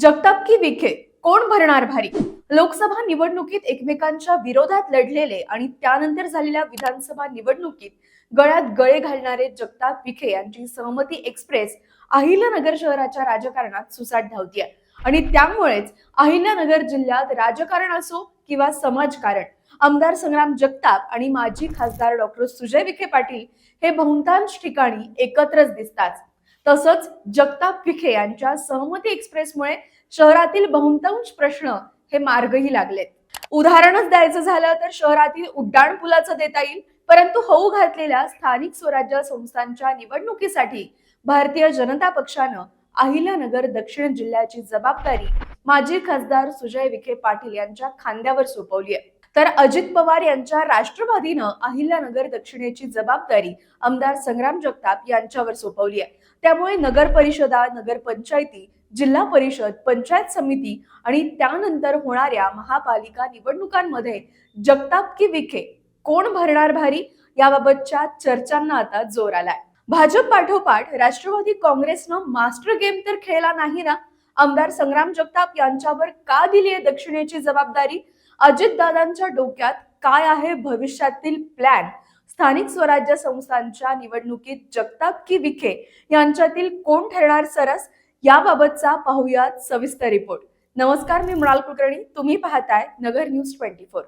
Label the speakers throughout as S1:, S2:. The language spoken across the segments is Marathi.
S1: जगताप की विखे कोण भरणार भारी? लोकसभा निवडणुकीत एकमेकांच्या विरोधात लढलेले आणि त्यानंतर झालेल्या विधानसभा निवडणुकीत गळ्यात गळे घालणारे जगताप विखे यांची सहमती एक्सप्रेस अहिल्यानगर शहराच्या राजकारणात सुसाट धावतीये. आणि त्यामुळेच अहिल्यानगर जिल्ह्यात राजकारण असो किंवा समाजकारण आमदार संग्राम जगताप आणि माजी खासदार डॉक्टर सुजय विखे पाटील हे बहुतांश ठिकाणी एकत्रच दिसतात. तसंच जगताप विखे यांच्या सहमती एक्सप्रेसमुळे शहरातील बहुतांश प्रश्न हे मार्गही लागलेत. उदाहरणच द्यायचं झालं तर शहरातील उड्डाण पुलाचं देता येईल परंतु होऊ घातलेल्या स्थानिक स्वराज्य संस्थांच्या निवडणुकीसाठी भारतीय जनता पक्षानं अहिल्यानगर दक्षिण जिल्ह्याची जबाबदारी माजी खासदार सुजय विखे पाटील यांच्या खांद्यावर सोपवली आहे. तर अजित पवार यांच्या राष्ट्रवादीनं अहिल्यानगर दक्षिणेची जबाबदारी आमदार संग्राम जगताप यांच्यावर सोपवली आहे. त्यामुळे नगर परिषदा नगरपंचायती जिल्हा परिषद पंचायत समिती आणि त्यानंतर होणाऱ्या महापालिका निवडणुकांमध्ये जगताप की विखे कोण भरणार भारी याबाबतच्या चर्चांना आता जोर आलाय. भाजप पाठोपाठ राष्ट्रवादी काँग्रेसनं मास्टर गेम तर खेळला नाही ना? आमदार संग्राम जगताप यांच्यावर का दिली आहे दक्षिणेची जबाबदारी? अजितदादांच्या डोक्यात काय आहे भविष्यातील प्लॅन स्थानिक स्वराज्य संस्थांच्या निवडणुकीत जगताप की विखे यांच्यातील कोण ठरणार सरस? याबाबतचा पाहूयात सविस्तर रिपोर्ट नमस्कार मी मृणाल कुलकर्णी. तुम्ही पाहताय नगर न्यूज ट्वेंटी फोर.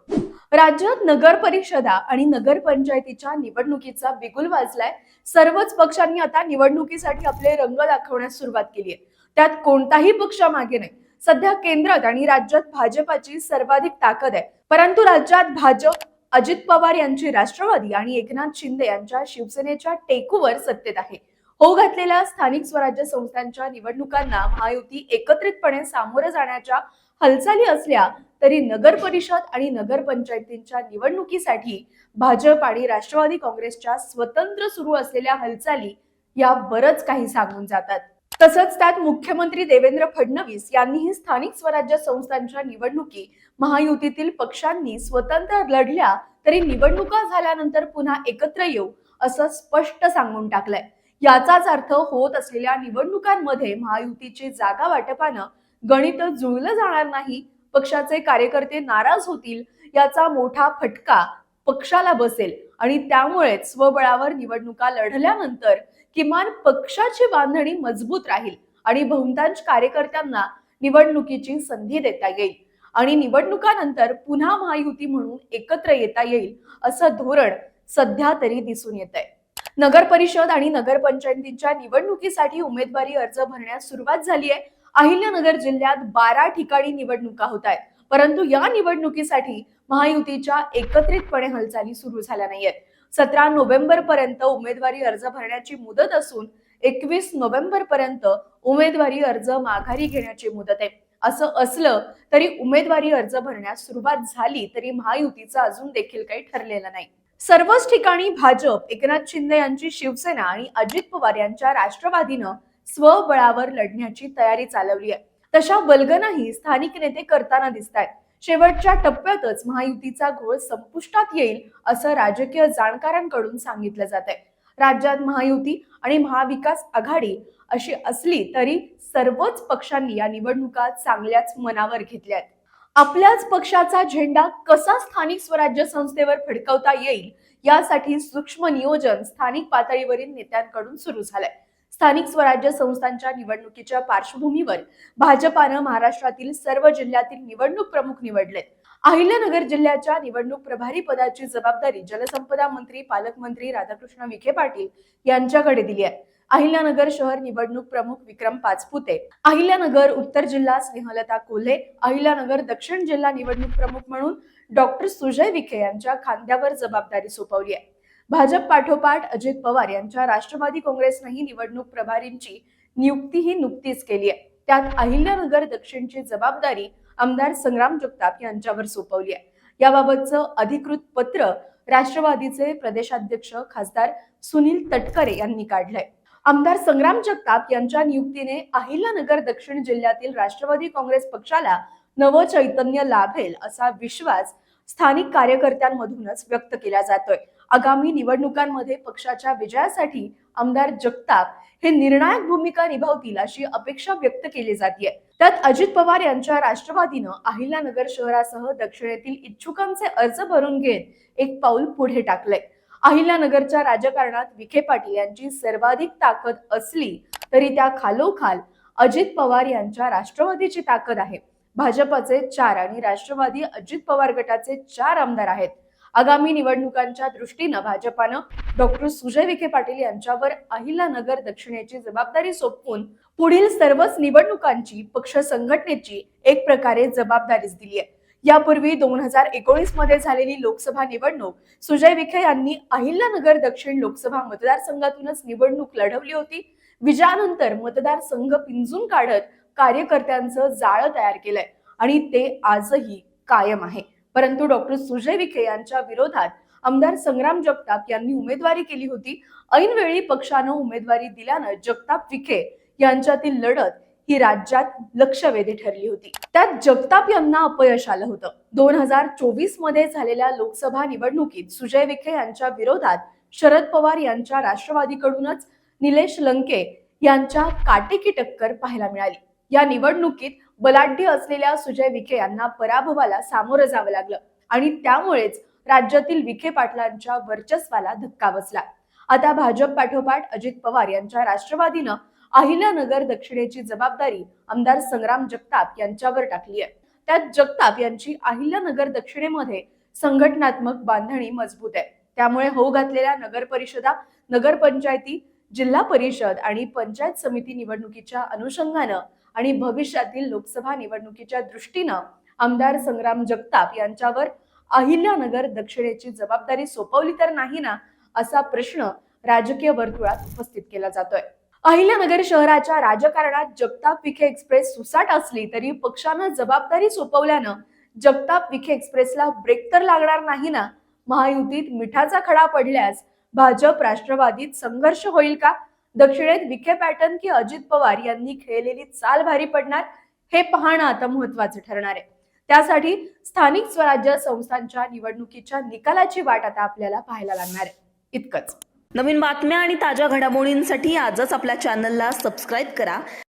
S1: राज्यात नगर परिषदा आणि नगरपंचायतीच्या निवडणुकीचा बिगुल वाजलाय. सर्वच पक्षांनी आता निवडणुकीसाठी आपले रंग दाखवण्यास सुरुवात केली आहे त्यात कोणताही पक्ष मागे नाही. सध्या केंद्रात आणि राज्यात भाजपाची सर्वाधिक ताकद आहे. परंतु राज्यात भाजप अजित पवार यांची राष्ट्रवादी आणि एकनाथ शिंदे यांच्या शिवसेनेच्या टेकूवर सत्तेत आहे. हो घातलेल्या स्थानिक स्वराज्य संस्थांच्या निवडणुकांना महायुती एकत्रितपणे सामोरं जाण्याच्या हालचाली असल्या तरी नगर परिषद आणि नगरपंचायतींच्या निवडणुकीसाठी भाजप आणि राष्ट्रवादी काँग्रेसच्या स्वतंत्र सुरू असलेल्या हालचाली या बरंच काही सांगून जातात. तसंच त्यात मुख्यमंत्री देवेंद्र फडणवीस यांनीही स्थानिक स्वराज्य संस्थांच्या निवडणुकी महायुतीतील पक्षांनी स्वतंत्र लढल्या तरी निवडणुका झाल्यानंतर पुन्हा एकत्र येऊ असं स्पष्ट सांगून टाकलंय. याचाच अर्थ होत असलेल्या निवडणुकांमध्ये महायुतीची जागा वाटपानं गणित जुळलं जाणार नाही पक्षाचे कार्यकर्ते नाराज होतील याचा मोठा फटका पक्षाला बसेल आणि त्यामुळेच स्वबळावर निवडणुका लढल्यानंतर किमान पक्षाची बांधणी मजबूत राहील आणि बहुतांश कार्यकर्त्यांना निवडणुकीची संधी देता येईल. आणि निवडणुकानंतर पुन्हा महायुती म्हणून एकत्र येता येईल असं धोरण सध्या तरी दिसून येत आहे नगर परिषद आणि नगरपंचायतींच्या निवडणुकीसाठी उमेदवारी अर्ज भरण्यास सुरुवात झाली आहे. अहिल्यानगर जिल्ह्यात बारा ठिकाणी निवडणुका होत आहेत. परंतु या निवडणुकीसाठी महायुतीच्या एकत्रितपणे हालचाली सुरू झाल्या नाहीयेत. सतरा नोव्हेंबर पर्यंत उमेदवारी अर्ज भरण्याची मुदत असून एकवीस नोव्हेंबर पर्यंत उमेदवारी अर्ज माघारी घेण्याची मुदत आहे. असं असलं तरी उमेदवारी अर्ज भरण्यास सुरुवात झाली तरी महायुतीचं अजून देखील काही ठरलेलं नाही. सर्वच ठिकाणी भाजप एकनाथ शिंदे यांची शिवसेना आणि अजित पवार यांच्या राष्ट्रवादीनं स्वबळावर लढण्याची तयारी चालवली आहे. तशा वल्गनाही स्थानिक नेते करताना दिसत आहेत शेवटच्या टप्प्यातच महायुतीचा घोळ संपुष्टात येईल असं राजकीय जाणकारांकडून सांगितलं जात आहे राज्यात महायुती आणि महाविकास आघाडी अशी असली तरी सर्वच पक्षांनी या निवडणुका चांगल्याच मनावर घेतल्या आहेत आपल्याच पक्षाचा झेंडा कसा स्थानिक स्वराज्य संस्थेवर फडकवता येईल यासाठी सूक्ष्म नियोजन स्थानिक पातळीवरील नेत्यांकडून सुरू झालंय. स्थानिक स्वराज्य संस्थांच्या निवडणुकीच्या पार्श्वभूमीवर भाजपानं महाराष्ट्रातील सर्व जिल्ह्यातील निवडणूक प्रमुख निवडलेत अहिल्यानगर जिल्ह्याच्या निवडणूक प्रभारी पदाची जबाबदारी जलसंपदा मंत्री पालकमंत्री राधाकृष्ण विखे पाटील यांच्याकडे दिली आहे. अहिल्यानगर शहर निवडणूक प्रमुख विक्रम पाचपुते अहिल्यानगर उत्तर जिल्हा स्नेहलता कोल्हे अहिल्यानगर दक्षिण जिल्हा निवडणूक प्रमुख म्हणून डॉक्टर सुजय विखे यांच्या खांद्यावर जबाबदारी सोपवली आहे. भाजप पाठोपाठ अजित पवार यांच्या राष्ट्रवादी काँग्रेसनंही निवडणूक प्रभारींची नियुक्तीही नुकतीच केली आहे. त्यात अहिल्यानगर दक्षिणची जबाबदारी आमदार संग्राम जगताप यांच्यावर सोपवली आहे. याबाबतचं अधिकृत पत्र राष्ट्रवादीचे प्रदेशाध्यक्ष खासदार सुनील तटकरे यांनी काढलंय. आमदार संग्राम जगताप यांच्या नियुक्तीने अहिल्यानगर दक्षिण जिल्ह्यातील राष्ट्रवादी काँग्रेस पक्षाला नवं चैतन्य लाभेल असा विश्वास स्थानिक कार्यकर्त्यांमधूनच व्यक्त केला जातोय. आगामी निवडणुकांमध्ये पक्षाच्या विजयासाठी आमदार जगताप हे निर्णायक भूमिका निभावतील अशी अपेक्षा व्यक्त केली जाते त्यात अजित पवार यांच्या राष्ट्रवादीनं अहिल्यानगर शहरासह दक्षिणेतील इच्छुकांचे अर्ज भरून घेत एक पाऊल पुढे टाकलंय. अहिल्यानगरच्या राजकारणात विखे पाटील यांची सर्वाधिक ताकद असली तरी त्या खालोखाल अजित पवार यांच्या राष्ट्रवादीची ताकद आहे. भाजपचे चार आणि राष्ट्रवादी अजित पवार गटाचे चार आमदार आहेत. आगामी निवडणुकांच्या दृष्टीनं भाजपानं डॉक्टर सुजय विखे पाटील यांच्यावर अहिल्यानगर दक्षिणेची जबाबदारी सोपवून पुढील सर्वच निवडणुकांची पक्ष संघटनेची एक प्रकारे जबाबदारीच दिली आहे यापूर्वी दोन हजार एकोणीसमध्ये झालेली लोकसभा निवडणूक सुजय विखे यांनी अहिल्यानगर दक्षिण लोकसभा मतदारसंघातूनच निवडणूक लढवली होती. विजयानंतर मतदारसंघ पिंजून काढत कार्यकर्त्यांचं जाळं तयार केलंय आणि ते आजही कायम आहे. परंतु डॉक्टर सुजय विखे यांच्या विरोधात आमदार संग्राम जगताप यांनी उमेदवारी केली होती. ऐनवेळी पक्षानं उमेदवारी दिल्यानं जगताप विखे यांच्यातील लढत ही राज्यात लक्षवेधी ठरली होती. त्यात जगताप यांना अपयश आलं होतं. दोन हजार चोवीसमध्ये झालेल्या लोकसभा निवडणुकीत सुजय विखे यांच्या विरोधात शरद पवार यांच्या राष्ट्रवादीकडूनच निलेश लंके यांच्या काटेकी टक्कर पाहायला मिळाली. या निवडणुकीत बलाढ्य असलेल्या सुजय विखे यांना पराभवाला सामोरं जावं लागलं. आणि त्यामुळेच राज्यातील विखे पाटलांच्या वर्चस्वाला धक्का बसला. आता भाजप पाठोपाठ अजित पवार यांच्या राष्ट्रवादीनं अहिल्यानगर दक्षिणेची जबाबदारी आमदार संग्राम जगताप यांच्यावर टाकली आहे. त्यात जगताप यांची अहिल्यानगर दक्षिणेमध्ये संघटनात्मक बांधणी मजबूत आहे. त्यामुळे होऊ घातलेल्या नगर परिषदा नगरपंचायती जिल्हा परिषद आणि पंचायत समिती निवडणुकीच्या अनुषंगानं आणि भविष्यातील लोकसभा निवडणुकीच्या दृष्टीनं आमदार संग्राम जगताप यांच्यावर अहिल्यानगर दक्षिणेची जबाबदारी सोपवली तर नाही ना असा प्रश्न राजकीय वर्तुळात उपस्थित केला जातोय. अहिल्यानगर शहराच्या राजकारणात जगताप विखे एक्सप्रेस सुसाट असली तरी पक्षानं जबाबदारी सोपवल्यानं जगताप विखे एक्सप्रेसला ब्रेक तर लागणार नाही ना? महायुतीत मिठाचा खडा पडल्यास भाजप राष्ट्रवादीत संघर्ष होईल का? दक्षिणेत विखे पॅटर्न की अजित पवार यांनी खेळलेली चाल भारी पडणार हे पाहणं आता महत्वाचं ठरणार आहे. त्यासाठी स्थानिक स्वराज्य संस्थांच्या निवडणुकीच्या निकालाची वाट आता आपल्याला पाहायला लागणार आहे. इतकंच.
S2: नवीन बातम्या आणि ताज्या घडामोडींसाठी आजच आपल्या चॅनलला सबस्क्राईब करा.